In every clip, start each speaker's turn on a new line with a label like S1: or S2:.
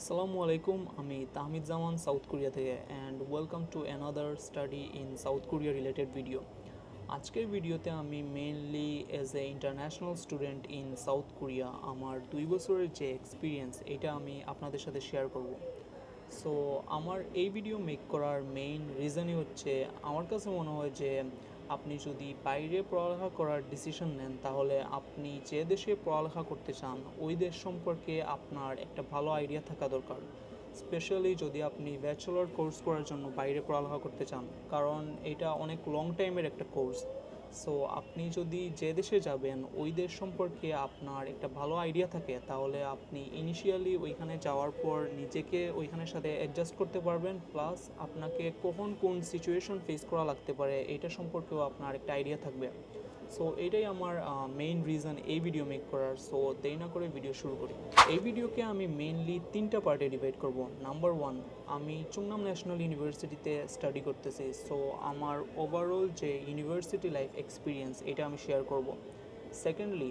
S1: আসসালামু আলাইকুম আমি তাহমিদ জামান সাউথ কোরিয়া থেকে and welcome to another study in South Korea related video আজকের ভিডিওতে আমি mainly as a international student in South Korea আমার দুই বছরের যে এক্সপিরিয়েন্স এটা আমি আপনাদের সাথে শেয়ার করব। সো আমার এই ভিডিও মেক করার মেইন রিজনই হচ্ছে, আমার কাছে মনে হয় যে আপনি যদি বাইরে পড়ালেখা করার ডিসিশন নেন, তাহলে আপনি যে দেশে পড়ালেখা করতে চান, ওই দেশ সম্পর্কে আপনার একটা ভালো আইডিয়া থাকা দরকার। স্পেশালি যদি আপনি ব্যাচেলর কোর্স করার জন্য বাইরে পড়ালেখা করতে চান, কারণ এটা অনেক লং টাইমের একটা কোর্স সো আপনি যদি যে দেশে যাবেন, ওই দেশ সম্পর্কে আপনার একটা ভালো আইডিয়া থাকে, তাহলে আপনি ইনিশিয়ালি ওইখানে যাওয়ার পর নিজেকে ওইখানের সাথে অ্যাডজাস্ট করতে পারবেন প্লাস আপনাকে কখন কোন সিচুয়েশন ফেস করা লাগতে পারে এটা সম্পর্কেও আপনার একটা আইডিয়া থাকবে। সো এটাই আমার মেইন রিজন এই ভিডিও মেক করার। সো দেরি না করে ভিডিও শুরু করি। এই ভিডিওকে আমি মেইনলি তিনটা পার্টে ডিভাইড করব। নাম্বার ওয়ান আমি চুংনাম ন্যাশনাল ইউনিভার্সিটিতে স্টাডি করতেছি। সো আমার ওভারঅল যে ইউনিভার্সিটি লাইফ এক্সপিরিয়েন্স এটা আমি শেয়ার করব। সেকেন্ডলি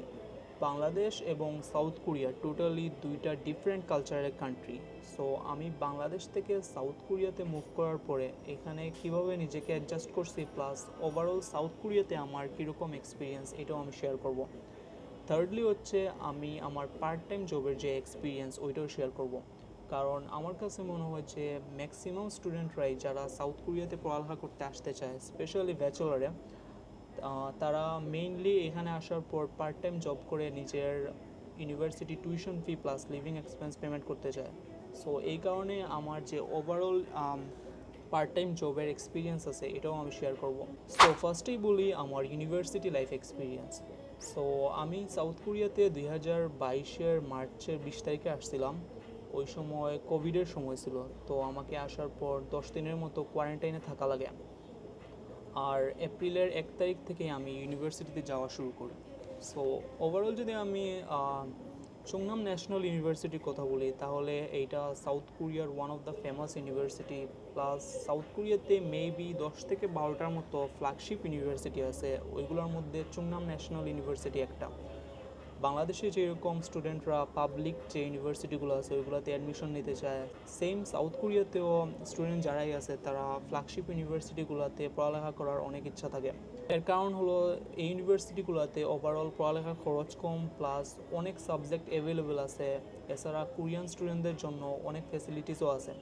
S1: বাংলাদেশ এবং সাউথ কোরিয়া টোটালি দুইটা ডিফারেন্ট কালচারের কান্ট্রি সো আমি বাংলাদেশ থেকে সাউথ কোরিয়াতে মুভ করার পরে এখানে কীভাবে নিজেকে অ্যাডজাস্ট করছি প্লাস ওভারঅল সাউথ কোরিয়াতে আমার কীরকম এক্সপিরিয়েন্স এটাও আমি শেয়ার করব। থার্ডলি হচ্ছে আমি আমার পার্ট টাইম জবের যে এক্সপিরিয়েন্স ওইটাও শেয়ার করব। কারণ আমার কাছে মনে হয় যে ম্যাক্সিমাম স্টুডেন্টরাই যারা সাউথ কোরিয়াতে পড়ালেখা করতে আসতে চায় স্পেশালি ব্যাচেলরে তারা মেইনলি এখানে আসার পর পার্ট টাইম জব করে নিজের university tuition fee plus living expense payment করতে চায়। সো এই কারণে আমার যে ওভারঅল পার্ট টাইম জবের এক্সপিরিয়েন্স আছে, এটাও আমি শেয়ার করব। সো ফার্স্টেই বলি আমার ইউনিভার্সিটি লাইফ এক্সপিরিয়েন্স সো আমি সাউথ কোরিয়াতে দুই হাজার বাইশের মার্চের বিশ তারিখে আসছিলাম। ওই সময় কোভিডের সময় ছিল। তো আমাকে আসার পর দশ দিনের মতো কোয়ারেন্টাইনে থাকা লাগে। আর এপ্রিলের এক তারিখ থেকে আমি ইউনিভার্সিটিতে যাওয়া শুরু করি। সো ওভারঅল যদি আমি চুংনাম ন্যাশনাল ইউনিভার্সিটির কথা বলি, তাহলে এইটা সাউথ কোরিয়ার one of the famous university plus south কোরিয়াতে মেবি দশ থেকে বারোটার মতো ফ্ল্যাগশিপ ইউনিভার্সিটি আছে, ওইগুলোর মধ্যে চুংনাম ন্যাশনাল ইউনিভার্সিটি একটা। বাংলাদেশে যেরকম স্টুডেন্টরা পাবলিক যে ইউনিভার্সিটিগুলো আছে, ওইগুলোতে অ্যাডমিশন নিতে চায় সেম সাউথ কোরিয়াতেও স্টুডেন্ট যারাই আছে, তারা ফ্ল্যাগশিপ ইউনিভার্সিটিগুলোতে পড়ালেখা করার অনেক ইচ্ছা থাকে। এর কারণ হলো, এই ইউনিভার্সিটিগুলোতে ওভারঅল পড়ালেখার খরচ কম প্লাস অনেক সাবজেক্ট অ্যাভেলেবেল আছে। এছাড়া কোরিয়ান স্টুডেন্টদের জন্য অনেক ফেসিলিটিসও আছে।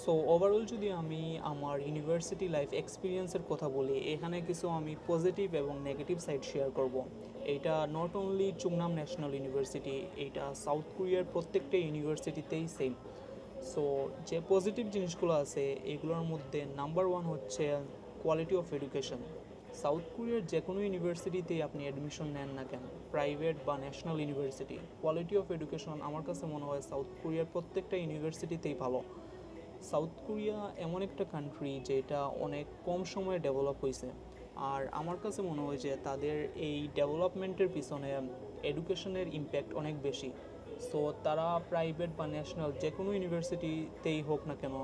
S1: সো ওভারঅল যদি আমি আমার ইউনিভার্সিটি লাইফ এক্সপিরিয়েন্সের কথা বলি, এখানে কিছু আমি পজিটিভ এবং নেগেটিভ সাইড শেয়ার করব। এইটা not only Chungnam national university এইটা সাউথ কোরিয়ার প্রত্যেকটা ইউনিভার্সিটিতেই সেম সো যে পজিটিভ জিনিসগুলো আছে, এগুলোর মধ্যে নাম্বার ওয়ান হচ্ছে কোয়ালিটি অফ এডুকেশন সাউথ কোরিয়ার যে কোনো ইউনিভার্সিটিতেই আপনি অ্যাডমিশন নেন না কেন প্রাইভেট বা national university quality of education আমার কাছে মনে হয় সাউথ কোরিয়ার প্রত্যেকটা ইউনিভার্সিটিতেই ভালো। সাউথ কোরিয়া এমন একটা কান্ট্রি যেটা অনেক কম সময়ে ডেভেলপ হয়েছে আর আমার কাছে মনে হয় যে তাদের এই ডেভেলপমেন্টের পিছনে এডুকেশনের ইম্প্যাক্ট অনেক বেশি। সো তারা প্রাইভেট বা ন্যাশনাল যে কোনো ইউনিভার্সিটিতেই হোক না কেন,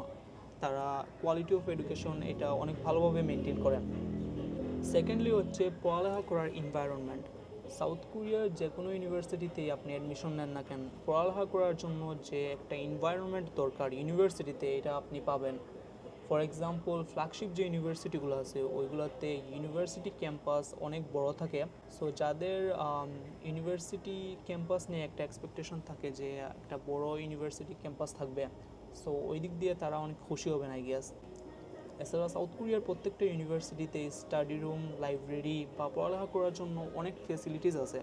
S1: তারা কোয়ালিটি অফ এডুকেশন এটা অনেক ভালোভাবে মেনটেন করেন সেকেন্ডলি হচ্ছে পড়ালেখা করার এনভায়রনমেন্ট সাউথ কোরিয়ার যে কোনো ইউনিভার্সিটিতেই আপনি অ্যাডমিশন নেন না কেন, পড়ালেখা করার জন্য যে একটা এনভায়রনমেন্ট দরকার ইউনিভার্সিটিতে, এটা আপনি পাবেন। ফর এক্সাম্পল ফ্ল্যাগশিপ যে ইউনিভার্সিটিগুলো আছে, ওইগুলোতে ইউনিভার্সিটি ক্যাম্পাস অনেক বড় থাকে। সো যাদের ইউনিভার্সিটি ক্যাম্পাস নিয়ে একটা এক্সপেকটেশন থাকে যে একটা বড় ইউনিভার্সিটি ক্যাম্পাস থাকবে সো ওই দিক দিয়ে তারা অনেক খুশি হবেন আই গিয়াস এছাড়া সাউথ কোরিয়ার প্রত্যেকটা ইউনিভার্সিটিতে স্টাডি রুম, লাইব্রেরি বা পড়ালেখা করার জন্য অনেক ফেসিলিটিস আছে।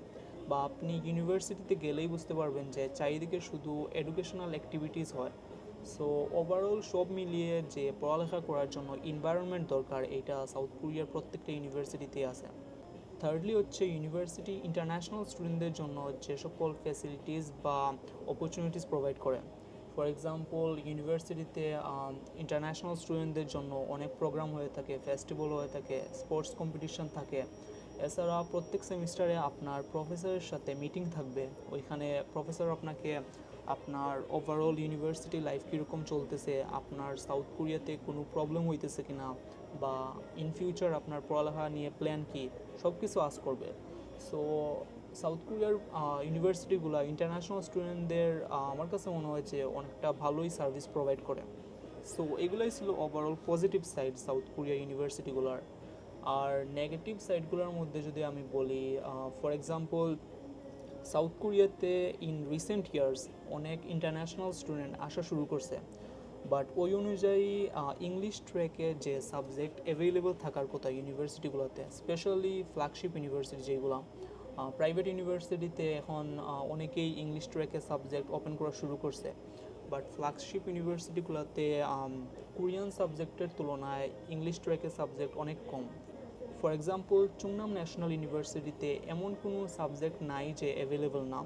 S1: বা আপনি ইউনিভার্সিটিতে গেলেই বুঝতে পারবেন যে চারিদিকে শুধু এডুকেশনাল অ্যাক্টিভিটিস হয়। সো ওভারঅল সব মিলিয়ে যে পড়ালেখা করার জন্য এনভায়রনমেন্ট দরকার, এটা সাউথ কোরিয়ার প্রত্যেকটা ইউনিভার্সিটিতে আছে। থার্ডলি হচ্ছে ইউনিভার্সিটি ইন্টারন্যাশনাল স্টুডেন্টদের জন্য যে সকল ফ্যাসিলিটিস বা অপরচুনিটিস প্রোভাইড করে। ফর এক্সাম্পল ইউনিভার্সিটিতে ইন্টারন্যাশনাল স্টুডেন্টদের জন্য অনেক প্রোগ্রাম হয়ে থাকে ফেস্টিভ্যাল হয়ে থাকে স্পোর্টস কম্পিটিশন থাকে। এছাড়া প্রত্যেক সেমিস্টারে আপনার প্রফেসরের সাথে মিটিং থাকবে। ওইখানে প্রফেসর আপনাকে আপনার ওভারঅল ইউনিভার্সিটি লাইফ কীরকম চলতেছে, আপনার সাউথ কোরিয়াতে কোনো প্রবলেম হইতেছে কিনা, বা ইন ফিউচার আপনার পড়ালেখা নিয়ে প্ল্যান কী সব কিছু আস করবে। সো সাউথ কোরিয়ার ইউনিভার্সিটিগুলো ইন্টারন্যাশনাল স্টুডেন্টদের আমার কাছে মনে হয় যে অনেকটা ভালোই সার্ভিস প্রোভাইড করে। সো এগুলোই ছিল overall positive side south Korea ইউনিভার্সিটিগুলোর আর নেগেটিভ সাইডগুলোর মধ্যে যদি আমি বলি ফর এক্সাম্পল সাউথ কোরিয়াতে ইন রিসেন্ট ইয়ার্স অনেক ইন্টারন্যাশনাল স্টুডেন্ট আসা শুরু করছে। বাট ওই অনুযায়ী ইংলিশ ট্র্যাকে যে সাবজেক্ট অ্যাভেলেবল থাকার কথা ইউনিভার্সিটিগুলোতে স্পেশালি ফ্ল্যাগশিপ ইউনিভার্সিটি যেগুলো প্রাইভেট ইউনিভার্সিটিতে এখন অনেকেই ইংলিশ ট্র্যাকে সাবজেক্ট ওপেন করা শুরু করছে। বাট ফ্ল্যাগশিপ ইউনিভার্সিটিগুলোতে কোরিয়ান সাবজেক্টের তুলনায় ইংলিশ ট্র্যাকের সাবজেক্ট অনেক কম। ফর এক্সাম্পল চুংনাম ন্যাশনাল ইউনিভার্সিটিতে এমন কোনো সাবজেক্ট নাই যে অ্যাভেলেবল না।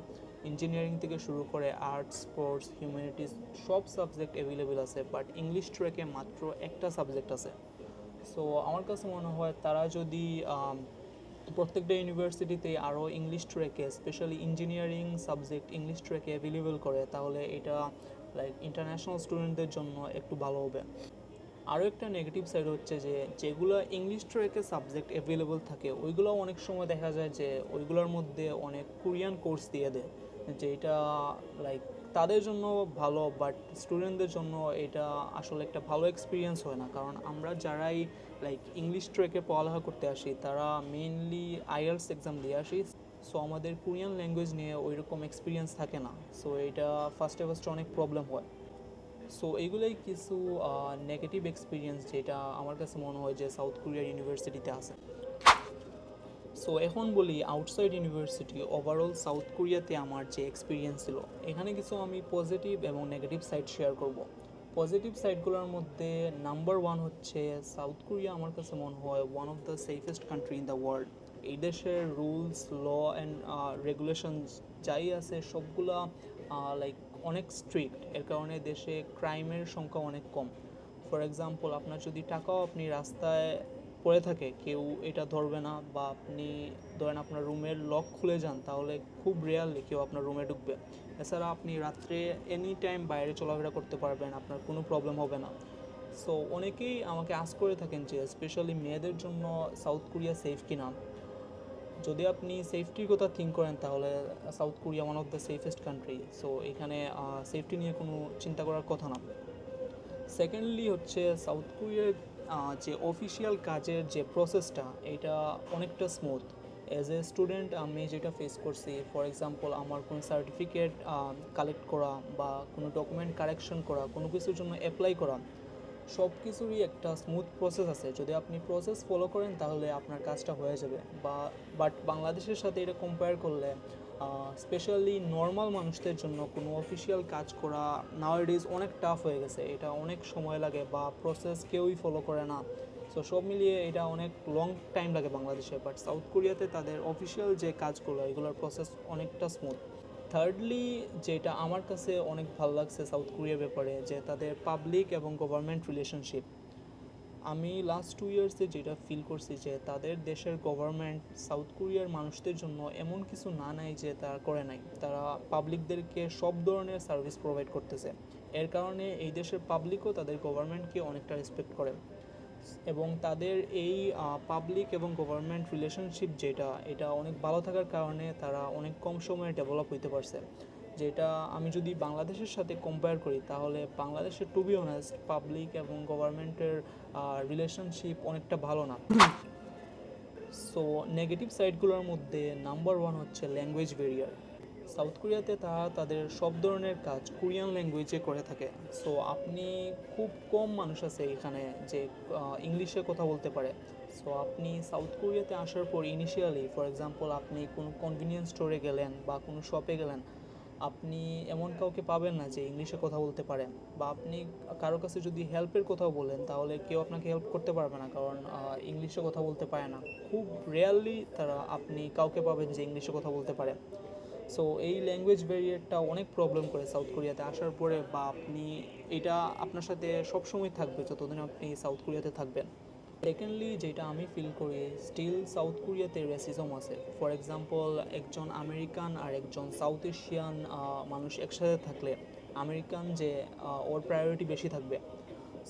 S1: ইঞ্জিনিয়ারিং থেকে শুরু করে আর্টস স্পোর্টস হিউম্যানিটিস সব সাবজেক্ট অ্যাভেলেবেল আছে বাট ইংলিশ ট্র্যাকে মাত্র একটা সাবজেক্ট আছে। সো আমার কাছে মনে হয় তারা যদি প্রত্যেকটা ইউনিভার্সিটিতে আরও ইংলিশ ট্র্যাকে স্পেশালি ইঞ্জিনিয়ারিং সাবজেক্ট ইংলিশ ট্র্যাকে অ্যাভেলেবেল করে, তাহলে এটা লাইক ইন্টারন্যাশনাল স্টুডেন্টদের জন্য একটু ভালো হবে। আরও একটা নেগেটিভ সাইড হচ্ছে যে, যেগুলো ইংলিশ ট্র্যাকে সাবজেক্ট অ্যাভেলেবল থাকে ওইগুলো অনেক সময় দেখা যায় যে, ওইগুলোর মধ্যে অনেক কোরিয়ান কোর্স দিয়ে দেয়। যেটা লাইক তাদের জন্য ভালো বাট স্টুডেন্টদের জন্য এটা আসলে একটা ভালো এক্সপিরিয়েন্স হয় না। কারণ আমরা যারাই লাইক ইংলিশ ট্রেকে পড়ালেখা করতে আসি, তারা মেইনলি আইএলস এক্সাম দিয়ে আসি। সো আমাদের কোরিয়ান ল্যাঙ্গুয়েজ নিয়ে ওই রকম এক্সপিরিয়েন্স থাকে না। সো এটা ফার্স্টে ফার্স্টে অনেক প্রবলেম হয়। সো এইগুলোই কিছু নেগেটিভ এক্সপিরিয়েন্স যেটা আমার কাছে মনে হয় যে সাউথ কোরিয়ার ইউনিভার্সিটিতে আছে। সো এখন বলি আউটসাইড ইউনিভার্সিটি ওভারঅল সাউথ কোরিয়াতে আমার যে এক্সপিরিয়েন্স ছিল, এখানে কিছু আমি পজিটিভ এবং নেগেটিভ সাইড শেয়ার করব। পজিটিভ সাইডগুলোর মধ্যে নাম্বার ওয়ান হচ্ছে সাউথ কোরিয়া আমার কাছে মনে হয় one of the safest country in the world এই দেশের রুলস ল অ্যান্ড রেগুলেশনস যাই আছে, সবগুলা লাইক অনেক স্ট্রিক্ট এর কারণে দেশে ক্রাইমের সংখ্যা অনেক কম। ফর এক্সাম্পল আপনার যদি টাকাও আপনি রাস্তায় পড়ে থাকে, কেউ এটা ধরবে না বা আপনি ধরেন আপনার রুমের লক খুলে যান, তাহলে খুব রেয়ারলি কেউ আপনার রুমে ঢুকবে। এছাড়া আপনি রাত্রে এনি টাইম বাইরে চলাফেরা করতে পারবেন, আপনার কোনো প্রবলেম হবে না। সো অনেকেই আমাকে আস করে থাকেন যে স্পেশালি মেয়েদের জন্য সাউথ কোরিয়া সেফ কিনা? যদি আপনি সেফটির কথা থিঙ্ক করেন, তাহলে south Korea one of the safest country so এখানে সেফটি নিয়ে কোনো চিন্তা করার কথা না। সেকেন্ডলি হচ্ছে সাউথ কোরিয়ার যে অফিসিয়াল কাজের যে প্রসেসটা এটা অনেকটা স্মুথ অ্যাজ এ স্টুডেন্ট আমি যেটা ফেস করছি ফর এক্সাম্পল আমার কোনো সার্টিফিকেট কালেক্ট করা বা কোনো ডকুমেন্ট কারেকশন করা, কোনো কিছুর জন্য অ্যাপ্লাই করা সব কিছুরই একটা স্মুথ প্রসেস আছে। যদি আপনি প্রসেস ফলো করেন, তাহলে আপনার কাজটা হয়ে যাবে। বা বাট বাংলাদেশের সাথে এটা কম্পেয়ার করলে স্পেশালি নর্মাল মানুষদের জন্য কোনো অফিসিয়াল কাজ করা নাওয়ারডেজ অনেক টাফ হয়ে গেছে। এটা অনেক সময় লাগে বা প্রসেস কেউই ফলো করে না। সো সব মিলিয়ে এটা অনেক লং টাইম লাগে বাংলাদেশে। বাট সাউথ কোরিয়াতে তাদের অফিসিয়াল যে কাজগুলো, এগুলোর প্রসেস অনেকটা স্মুথ থার্ডলি যেটা আমার কাছে অনেক ভালো লাগছে সাউথ কোরিয়ার ব্যাপারে, যে তাদের পাবলিক এবং গভর্নমেন্ট রিলেশনশিপ আমি লাস্ট টু ইয়ার্সে যেটা ফিল করছি যে তাদের দেশের গভর্নমেন্ট সাউথ কোরিয়ার মানুষদের জন্য এমন কিছু না নাই যে তারা করে নাই। তারা পাবলিকদেরকে সব ধরনের সার্ভিস প্রোভাইড করতেছে। এর কারণে এই দেশের পাবলিকও তাদের গভর্নমেন্টকে অনেকটা রেসপেক্ট করে। এবং তাদের এই পাবলিক এবং গভর্নমেন্ট রিলেশনশিপ যেটা, এটা অনেক ভালো থাকার কারণে তারা অনেক কম সময়ে ডেভেলপ হইতে পারছে। যেটা আমি যদি বাংলাদেশের সাথে কম্পেয়ার করি, তাহলে বাংলাদেশের টু বি অনেস্ট পাবলিক এবং গভর্নমেন্টের রিলেশনশিপ অনেকটা ভালো না। সো নেগেটিভ সাইডগুলোর মধ্যে নাম্বার ওয়ান হচ্ছে ল্যাঙ্গুয়েজ ব্যারিয়ার সাউথ কোরিয়াতে তারা তাদের সব ধরনের কাজ কোরিয়ান ল্যাঙ্গুয়েজে করে থাকে। সো আপনি খুব কম মানুষ আছে এখানে যে ইংলিশে কথা বলতে পারে। সো আপনি সাউথ কোরিয়াতে আসার পর ইনিশিয়ালি ফর এক্সাম্পল আপনি কোনো কনভিনিয়েন্স স্টোরে গেলেন বা কোনো শপে গেলেন আপনি এমন কাউকে পাবেন না যে ইংলিশে কথা বলতে পারেন বা আপনি কারও কাছে যদি হেল্পের কথাও বলেন, তাহলে কেউ আপনাকে হেল্প করতে পারবে না, কারণ ইংলিশে কথা বলতে পারে না। খুব রেয়ারলি তারা আপনি কাউকে পাবেন যে ইংলিশে কথা বলতে পারে। সো এই ল্যাঙ্গুয়েজ ব্যারিয়ারটা অনেক প্রবলেম করে সাউথ কোরিয়াতে আসার পরে, বা আপনি, এটা আপনার সাথে সবসময় থাকবে, যতদিন আপনি সাউথ কোরিয়াতে থাকবেন। সেকেন্ডলি যেটা আমি ফিল করি স্টিল সাউথ কোরিয়াতে রেসিজম আছে। ফর এক্সাম্পল একজন আমেরিকান আর একজন সাউথ এশিয়ান মানুষ একসাথে থাকলে আমেরিকান যে ওর প্রায়োরিটি বেশি থাকবে।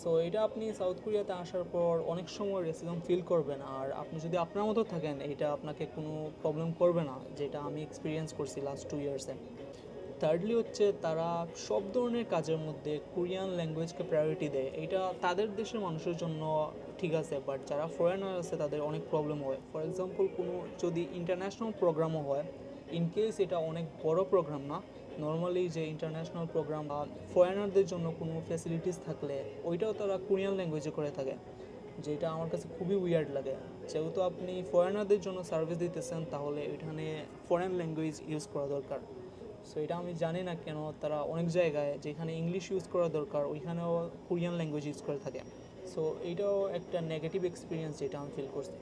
S1: সো এটা আপনি সাউথ কোরিয়াতে আসার পর অনেক সময় রেসিজম ফিল করবেন। আর আপনি যদি আপনার মতো থাকেন, এটা আপনাকে কোনো প্রবলেম করবে না, যেটা আমি এক্সপিরিয়েন্স করছি লাস্ট টু ইয়ার্সে থার্ডলি হচ্ছে তারা সব ধরনের কাজের মধ্যে কোরিয়ান ল্যাঙ্গুয়েজকে প্রায়োরিটি দেয়। এটা তাদের দেশের মানুষের জন্য ঠিক আছে বাট যারা ফরেনার আছে তাদের অনেক প্রবলেম হয়। ফর এক্সাম্পল কোনো যদি ইন্টারন্যাশনাল প্রোগ্রামও হয় ইন কেস এটা অনেক বড় প্রোগ্রাম না নর্মালি যে ইন্টারন্যাশনাল প্রোগ্রাম বা ফরেনারদের জন্য কোনো ফ্যাসিলিটিস থাকলে, ওইটাও তারা কোরিয়ান ল্যাঙ্গুয়েজে করে থাকে, যেটা আমার কাছে খুবই উইয়ার্ড লাগে। যেহেতু আপনি ফরেনারদের জন্য সার্ভিস দিতেছেন, তাহলে এখানে ফরেন ল্যাঙ্গুয়েজ ইউজ করা দরকার। সো এটা আমি জানি না কেন তারা অনেক জায়গায় যেখানে ইংলিশ ইউজ করা দরকার, ওইখানেও কোরিয়ান ল্যাঙ্গুয়েজ ইউজ করে থাকে। সো এইটাও একটা নেগেটিভ এক্সপিরিয়েন্স যেটা আমি ফিল করছি।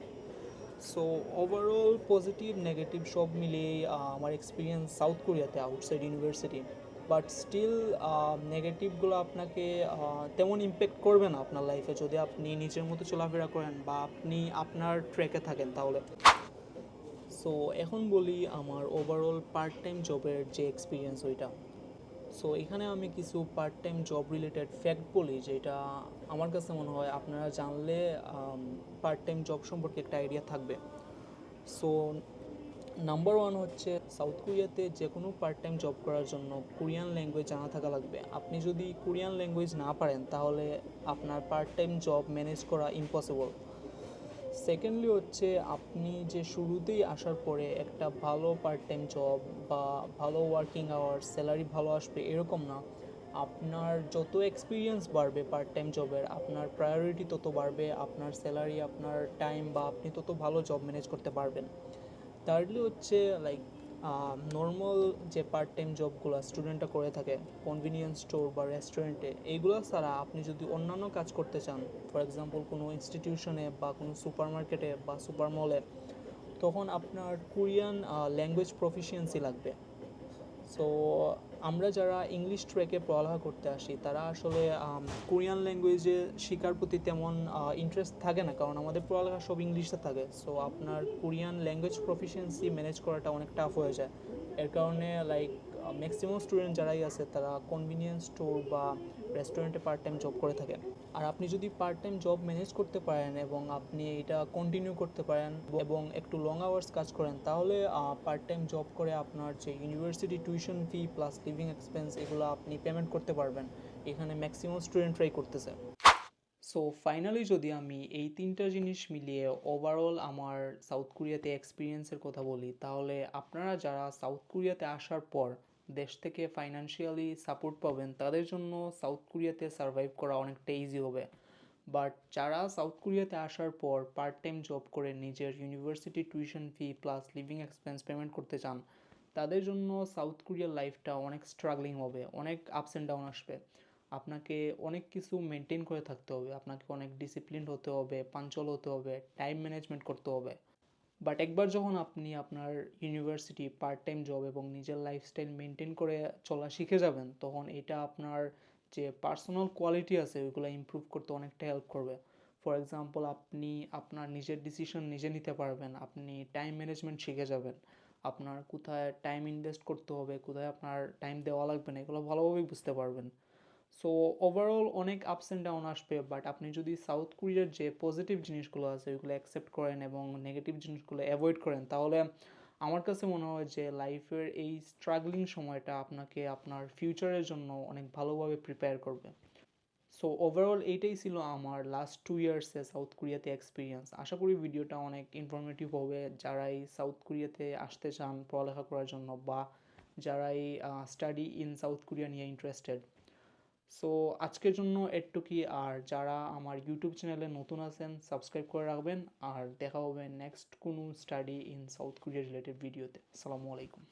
S1: সো ওভারঅল পজিটিভ নেগেটিভ সব মিলিয়ে আমার এক্সপিরিয়েন্স সাউথ কোরিয়াতে আউটসাইড ইউনিভার্সিটি বাট স্টিল নেগেটিভগুলো আপনাকে তেমন ইম্প্যাক্ট করবে না আপনার লাইফে যদি আপনি নিজের মতো চলাফেরা করেন বা আপনি আপনার ট্র্যাকে থাকেন তাহলে। সো এখন বলি আমার ওভারঅল পার্ট টাইম জবের যে এক্সপিরিয়েন্স ওইটা। সো এখানে আমি কিছু part time job related fact বলি, যেটা আমার কাছে মনে হয় আপনারা জানলে পার্ট টাইম জব সম্পর্কে একটা আইডিয়া থাকবে। সো নাম্বার ওয়ান হচ্ছে সাউথ কোরিয়াতে যে কোনো পার্ট টাইম জব করার জন্য কোরিয়ান ল্যাঙ্গুয়েজ জানা থাকা লাগবে। আপনি যদি কোরিয়ান ল্যাঙ্গুয়েজ না পারেন, তাহলে আপনার পার্ট টাইম জব ম্যানেজ করা ইম্পসিবল সেকেন্ডলি হচ্ছে আপনি যে শুরুতেই আসার পরে একটা ভালো পার্ট টাইম জব বা ভালো ওয়ার্কিং আওয়ার স্যালারি ভালো আসবে এরকম না। আপনার যত এক্সপিরিয়েন্স বাড়বে পার্ট টাইম জবের আপনার প্রায়োরিটি তত বাড়বে, আপনার স্যালারি আপনার টাইম বা আপনি তত ভালো জব ম্যানেজ করতে পারবেন। থার্ডলি হচ্ছে লাইক নর্মাল যে পার্ট টাইম জবগুলো স্টুডেন্টরা করে থাকে কনভিনিয়েন্স স্টোর বা রেস্টুরেন্টে এইগুলো ছাড়া আপনি যদি অন্যান্য কাজ করতে চান ফর এক্সাম্পল কোনো ইনস্টিটিউশনে বা কোনো সুপার মার্কেটে বা সুপার মলে তখন আপনার কোরিয়ান ল্যাঙ্গুয়েজ প্রফিসিয়েন্সি লাগবে। সো আমরা যারা ইংলিশ ট্র্যাকে পড়ালেখা করতে আসি, তারা আসলে কোরিয়ান ল্যাঙ্গুয়েজে শেখার প্রতি তেমন ইন্টারেস্ট থাকে না। কারণ আমাদের পড়ালেখা সব ইংলিশে থাকে। সো আপনার কোরিয়ান ল্যাঙ্গুয়েজ প্রফিসিয়েন্সি ম্যানেজ করাটা অনেক টাফ হয়ে যায়। এর কারণে লাইক ম্যাক্সিমাম স্টুডেন্ট যারাই আছে, তারা কনভিনিয়েন্স স্টোর বা রেস্টুরেন্টে পার্ট টাইম জব করে থাকে আর আপনি যদি পার্ট টাইম জব ম্যানেজ করতে পারেন এবং আপনি এটা কন্টিনিউ করতে পারেন এবং একটু লং আওয়ার্স কাজ করেন, তাহলে পার্ট টাইম জব করে আপনার যে university tuition fee plus living expense এগুলো আপনি পেমেন্ট করতে পারবেন। এখানে ম্যাক্সিমাম স্টুডেন্ট স্টুডেন্টরাই করতেছে। সো ফাইনালি যদি আমি এই তিনটা জিনিস মিলিয়ে ওভারঅল আমার সাউথ কোরিয়াতে এক্সপিরিয়েন্সের কথা বলি, তাহলে আপনারা যারা সাউথ কোরিয়াতে আসার পর দেশ থেকে ফাইনান্সিয়ালি সাপোর্ট পাবেন, তাদের জন্য সাউথ কোরিয়াতে সার্ভাইভ করা অনেকটা ইজি হবে। বাট যারা সাউথ কোরিয়াতে আসার পর পার্ট টাইম জব করে নিজের university tuition fee plus living expense payment করতে চান, তাদের জন্য সাউথ কোরিয়ার লাইফটা অনেক স্ট্রাগলিং হবে, অনেক আপস অ্যান্ড ডাউন আসবে। আপনাকে অনেক কিছু মেনটেন করে থাকতে হবে, আপনাকে অনেক ডিসিপ্লিন হতে হবে, পাঞ্চল হতে হবে টাইম ম্যানেজমেন্ট করতে হবে। বাট একবার যখন আপনি আপনার ইউনিভার্সিটি পার্ট টাইম জব এবং নিজের লাইফস্টাইল মেনটেন করে চলা শিখে যাবেন, তখন এটা আপনার যে পার্সোনাল কোয়ালিটি আছে, ওইগুলো ইমপ্রুভ করতে অনেকটা হেল্প করবে। ফর এক্সাম্পল আপনি আপনার নিজের ডিসিশন নিজে নিতে পারবেন, আপনি টাইম ম্যানেজমেন্ট শিখে যাবেন। আপনার কোথায় টাইম ইনভেস্ট করতে হবে, কোথায় আপনার টাইম দেওয়া লাগবে না, এগুলো ভালোভাবেই বুঝতে পারবেন। সো ওভারঅল অনেক আপস অ্যান্ড ডাউন আসবে বাট আপনি যদি সাউথ কোরিয়ার যে পজিটিভ জিনিসগুলো আছে, ওইগুলো অ্যাকসেপ্ট করেন এবং নেগেটিভ জিনিসগুলো অ্যাভয়েড করেন, তাহলে আমার কাছে মনে হয় যে লাইফের এই স্ট্রাগলিং সময়টা আপনাকে আপনার ফিউচারের জন্য অনেক ভালোভাবে প্রিপেয়ার করবে। সো ওভারঅল এইটাই ছিল আমার লাস্ট টু ইয়ার্সে সাউথ কোরিয়াতে এক্সপিরিয়েন্স আশা করি ভিডিওটা অনেক ইনফরমেটিভ হবে যারাই সাউথ কোরিয়াতে আসতে চান পড়ালেখা করার জন্য বা যারাই স্টাডি ইন সাউথ কোরিয়া নিয়ে ইন্টারেস্টেড সো আজকের জন্য এটুকুই। আর যারা আমার ইউটিউব চ্যানেলে নতুন আছেন সাবস্ক্রাইব করে রাখবেন। আর দেখা হবে নেক্সট কোনো study in south Korea related ভিডিওতে আসসালামু আলাইকুম